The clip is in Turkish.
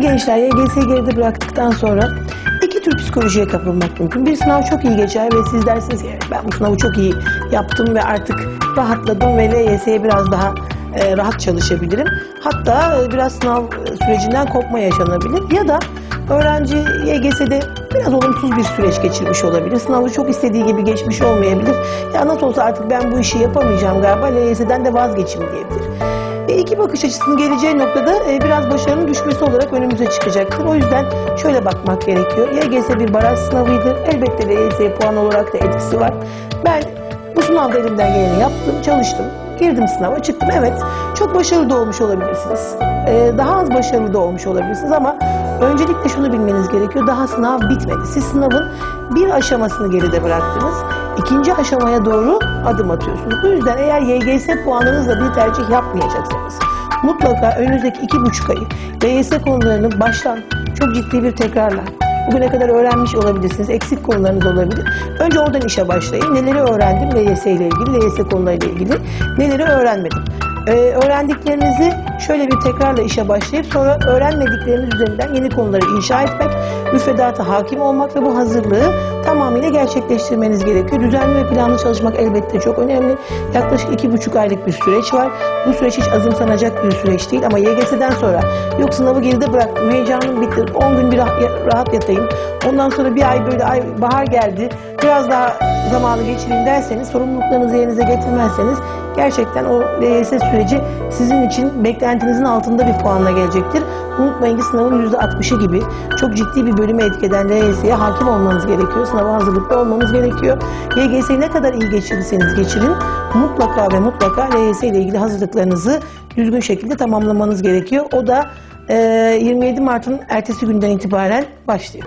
Gençler YGS'yi geride bıraktıktan sonra iki tür psikolojiye kapılmak mümkün. Bir sınav çok iyi geçer ve siz dersiniz ki "Evet, ben bu sınavı çok iyi yaptım ve artık rahatladım ve LYS'ye biraz daha e, rahat çalışabilirim. Hatta e, biraz sınav e, sürecinden kopma yaşanabilir. Ya da öğrenci YGS'de biraz olumsuz bir süreç geçirmiş olabilir. Sınavı çok istediği gibi geçmiş olmayabilir. Ya nasıl olsa artık ben bu işi yapamayacağım galiba LYS'den de vazgeçeyim diyebilir. E, iki bakış açısının geleceği noktada e, biraz başarının düşmesi olarak önümüze çıkacaktır. O yüzden şöyle bakmak gerekiyor. YGS bir baraj sınavıydı. Elbette LYS puan olarak da etkisi var. Ben bu sınavda elimden geleni yaptım, çalıştım. Girdim sınava, çıktım. Evet, çok başarılı da olmuş olabilirsiniz. E, daha az başarılı da olmuş olabilirsiniz ama öncelikle şunu bilmeniz gerekiyor. Daha sınav bitmedi. Siz sınavın bir aşamasını geride bıraktınız. İkinci aşamaya doğru adım atıyorsunuz. Bu yüzden eğer YGS puanınızla bir tercih yapmayacaksanız mutlaka önünüzdeki iki buçuk ayı YGS konularını baştan çok ciddi bir tekrarla Bugüne kadar öğrenmiş olabilirsiniz. Eksik konularınız olabilir. Önce oradan işe başlayın. Neleri öğrendim LYS ile ilgili, LYS konularıyla ilgili. Neleri öğrenmedim. Ee, öğrendiklerinizi şöyle bir tekrarla işe başlayıp sonra öğrenmedikleriniz üzerinden yeni konuları inşa etmek, müfredata hakim olmak ve bu hazırlığı tamamıyla gerçekleştirmeniz gerekiyor. Düzenli ve planlı çalışmak elbette çok önemli. Yaklaşık iki buçuk aylık bir süreç var. Bu süreç hiç azımsanacak bir süreç değil ama YGS'den sonra yok sınavı geride bıraktım, heyecanım bitti, 10 gün bir rah- rahat yatayım. Ondan sonra bir ay böyle ay bahar geldi, biraz daha zamanı geçireyim derseniz, sorumluluklarınızı yerinize getirmezseniz gerçekten o LYS süreci sizin için beklentinizin altında bir puanla gelecektir. Unutmayın ki sınavın %60'ı gibi çok ciddi bir bölüme etki eden LYS'ye hakim olmanız gerekiyor. Sınava hazırlıklı olmanız gerekiyor. YGS'yi ne kadar iyi geçirirseniz geçirin mutlaka ve mutlaka LYS ile ilgili hazırlıklarınızı düzgün şekilde tamamlamanız gerekiyor. O da eee, 27 Mart'ın ertesi günden itibaren başlıyor.